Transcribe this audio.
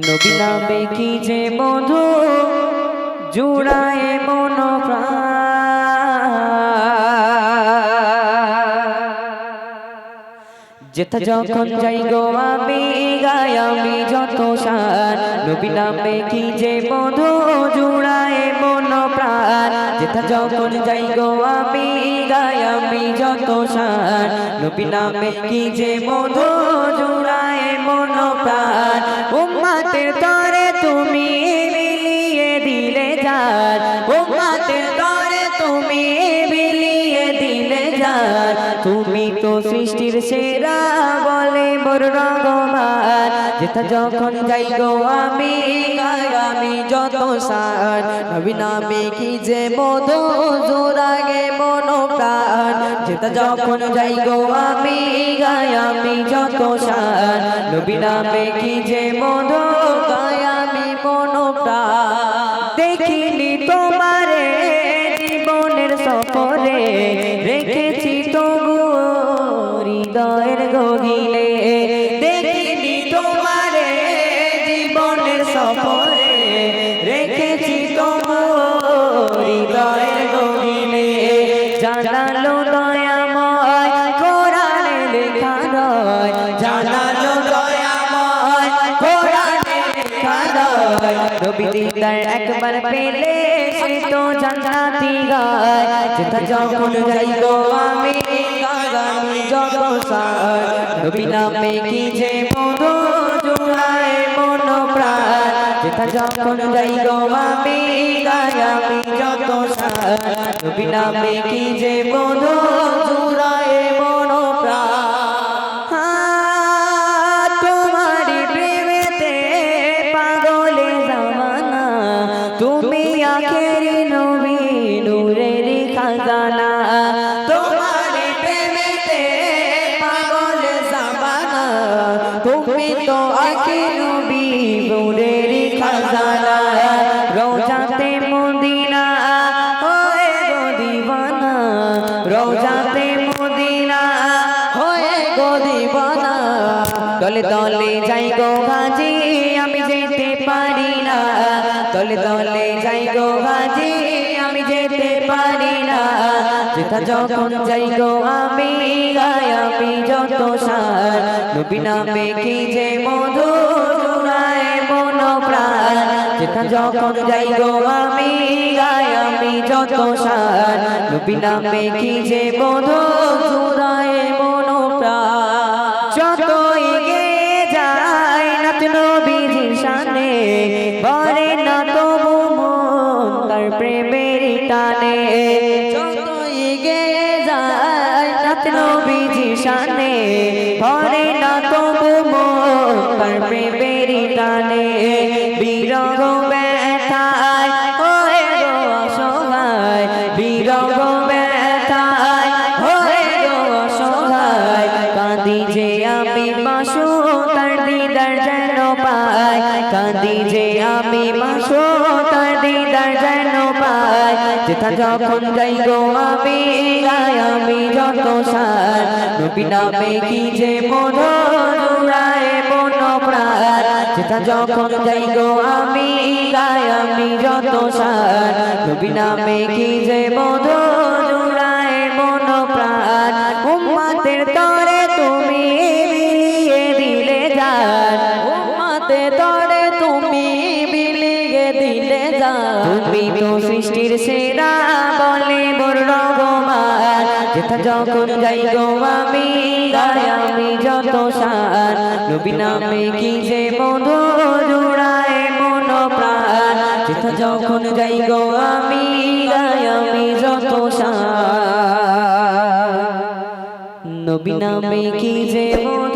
নবী নামে কি যে মধু জুড়ায় মন যেথা যখন যাই গো আমি গাই আমি যত সার। নবী নামে কি যে মধু জুড়ায় মন প্রাণ যেথা যখন যাই গো আমি, গাই আমি যত সার। নবী নামে কি যে মধু জুড়ায় মন প্রাণ উম্মাতের তরে তুমি মিলিয়ে দিলে যার। সৃষ্টির সেরা বলে মোর রগমান যেথা যখন যাই গো আমি আমি যত সার। নবী নামে কি যে মধু জোরাগে মন প্রাণ যেথা যখন যাই গো আমি গাই আমি যত সার। নবী নামে কি যে মধু আমি মন প্রাণ দেখিনি তোমারে জীবনের সফরে। সফরে রেখেছি তবু হৃদয়ের গগিলে জানালো দয়াময়, কোরআনে লেখা রয় জানালো দয়াময়, কোরআনে লেখা রয় নবী দিদার একবার পেলে সে তো জান্নাতি গায়। যেথা যখন যাই গো আমি, গাগামি যত সার। নবী নামে কি যে মধু জুড়ায় মন প্রাণ যেথা যখন যাই গো আমি যত নবী নামে কি যে মধু জুড়ায় তো আখেরি নবী নূরের খাজানা রোজাতে মদিনা হয়ে গো দিবানা, রোজাতে মদিনা হয়ে গো দিবানা। দলে দলে যাই গো হাজি আমি যেতে পারি না। দলে দলে যাই গো হাজি আমি যেতে পারি না। যেথা যখন যাই গো আমি, গাই আমি যত সার। নবী নামে কি যে মধু জুড়ায় প্রাণ যখন যাই গো আমি গাই আমি যত সার। নবী নামে কি যে মধু জুড়ায় মন যতই গিয়ে যায় নাত নবীজির সামনে, বলে না তবু মন তার প্রেমের টানে। যতই গিয়ে যায় নাত নবীজির সামনে, বলে না তবু মন তার প্রেমের টানে। বিরহ যে আমি মাসু তার দিদার যেন পাই। কাঁদি যে আমি মাসু তার দিদার যেন পাই। যেথা যখন যাই গো আমি গাই আমি যত সার। নবী নামে কি যে মধু জুড়ায় মন প্রাণ যেথা যখন যাই গো আমি গাই আমি যত সার। নবী নামে কি যে মধু সৃষ্টির সেরা বলে বড় রগমান যেথা যখন যাই গো আমি গাই আমি যত সার। নবী নামে কি যে মধু জুড়ায় মন প্রাণ যেথা যখন যাই গো আমি গাই আমি যত সার। নবী নামে কি যে মধু